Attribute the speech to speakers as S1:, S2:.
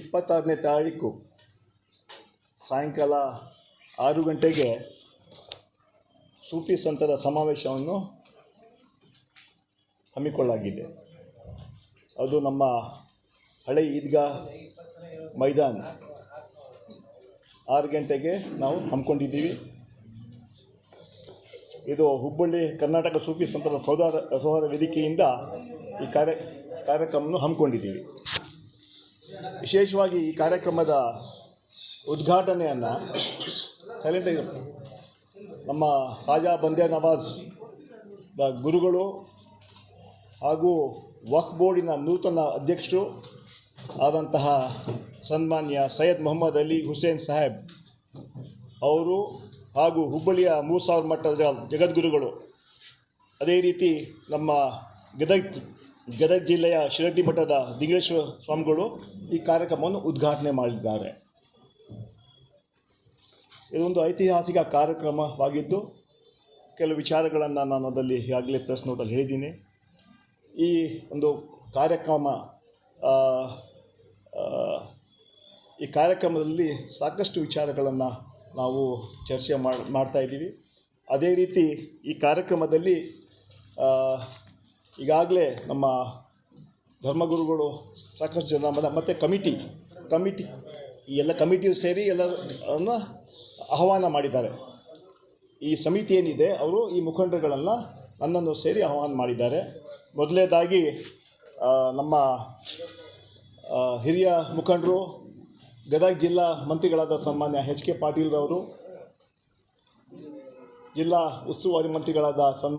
S1: ಇಪ್ಪತ್ತಾರನೇ ತಾರೀಕು ಸಾಯಂಕಾಲ ಆರು ಗಂಟೆಗೆ ಸೂಫಿ ಸಂತರ ಸಮಾವೇಶವನ್ನು ಹಮ್ಮಿಕೊಳ್ಳಲಾಗಿದೆ. ಅದು ನಮ್ಮ ಹಳೆ ಈದ್ಗಾ ಮೈದಾನ್. ಆರು ಗಂಟೆಗೆ ನಾವು ಹಮ್ಮಿಕೊಂಡಿದ್ದೀವಿ. ಇದು ಹುಬ್ಬಳ್ಳಿ, ಕರ್ನಾಟಕ ಸೂಫಿ ಸಂತರ ಸೌಹಾರ್ದ ಸೌಹಾರ್ದ ವೇದಿಕೆಯಿಂದ ಈ ಕಾರ್ಯ ಕಾರ್ಯಕ್ರಮವನ್ನು ಹಮ್ಮಿಕೊಂಡಿದ್ದೀವಿ. ವಿಶೇಷವಾಗಿ ಈ ಕಾರ್ಯಕ್ರಮದ ಉದ್ಘಾಟನೆಯನ್ನು ಸೈಲೆಂಟ್ ನಮ್ಮ ಖಾಜಾ ಬಂದ್ಯಾ ನವಾಜ್ ದ ಗುರುಗಳು ಹಾಗೂ ವಕ್ ಬೋರ್ಡಿನ ನೂತನ ಅಧ್ಯಕ್ಷರು ಆದಂತಹ ಸನ್ಮಾನ್ಯ ಸೈಯದ್ ಮೊಹಮ್ಮದ್ ಅಲಿ ಹುಸೇನ್ ಸಾಹೇಬ್ ಅವರು ಹಾಗೂ ಹುಬ್ಬಳ್ಳಿಯ ಮೂರು ಸಾವಿರ ಮಟ್ಟದ ಜಗದ್ಗುರುಗಳು. ಅದೇ ರೀತಿ ನಮ್ಮ ಗದಗ್ ಗದಗ ಜಿಲ್ಲೆಯ ಶಿರಡ್ಡಿ ಮಠದ ದಿಂಗೇಶ್ವರ ಸ್ವಾಮಿಗಳು ಈ ಕಾರ್ಯಕ್ರಮವನ್ನು ಉದ್ಘಾಟನೆ ಮಾಡಿದ್ದಾರೆ. ಇದೊಂದು ಐತಿಹಾಸಿಕ ಕಾರ್ಯಕ್ರಮವಾಗಿದ್ದು ಕೆಲವು ವಿಚಾರಗಳನ್ನು ನಾನು ಅದರಲ್ಲಿ ಈಗಾಗಲೇ ಪ್ರೆಸ್ ನೋಟಲ್ಲಿ ಹೇಳಿದ್ದೀನಿ. ಈ ಒಂದು ಕಾರ್ಯಕ್ರಮ ಈ ಕಾರ್ಯಕ್ರಮದಲ್ಲಿ ಸಾಕಷ್ಟು ವಿಚಾರಗಳನ್ನು ನಾವು ಚರ್ಚೆ ಮಾಡಿ, ಮಾಡ್ತಾ ಇದ್ದೀವಿ. ಅದೇ ರೀತಿ ಈ ಕಾರ್ಯಕ್ರಮದಲ್ಲಿ ಈಗಾಗಲೇ ನಮ್ಮ ಧರ್ಮಗುರುಗಳು ಸಾಕಷ್ಟು ಜನ ಮತ್ತು ಕಮಿಟಿ ಕಮಿಟಿ, ಈ ಎಲ್ಲ ಕಮಿಟಿಯು ಸೇರಿ ಎಲ್ಲರನ್ನು ಆಹ್ವಾನ ಮಾಡಿದ್ದಾರೆ. ಈ ಸಮಿತಿ ಏನಿದೆ, ಅವರು ಈ ಮುಖಂಡರುಗಳನ್ನು ನನ್ನನ್ನು ಸೇರಿ ಆಹ್ವಾನ ಮಾಡಿದ್ದಾರೆ. ಮೊದಲನೇದಾಗಿ ನಮ್ಮ ಹಿರಿಯ ಮುಖಂಡರು, ಗದಗ ಜಿಲ್ಲಾ ಮಂತ್ರಿಗಳಾದ ಸನ್ಮಾನ್ಯ ಎಚ್ ಕೆ ಪಾಟೀಲ್ರವರು, ಜಿಲ್ಲಾ ಉಸ್ತುವಾರಿ ಮಂತ್ರಿಗಳಾದ ಸನ್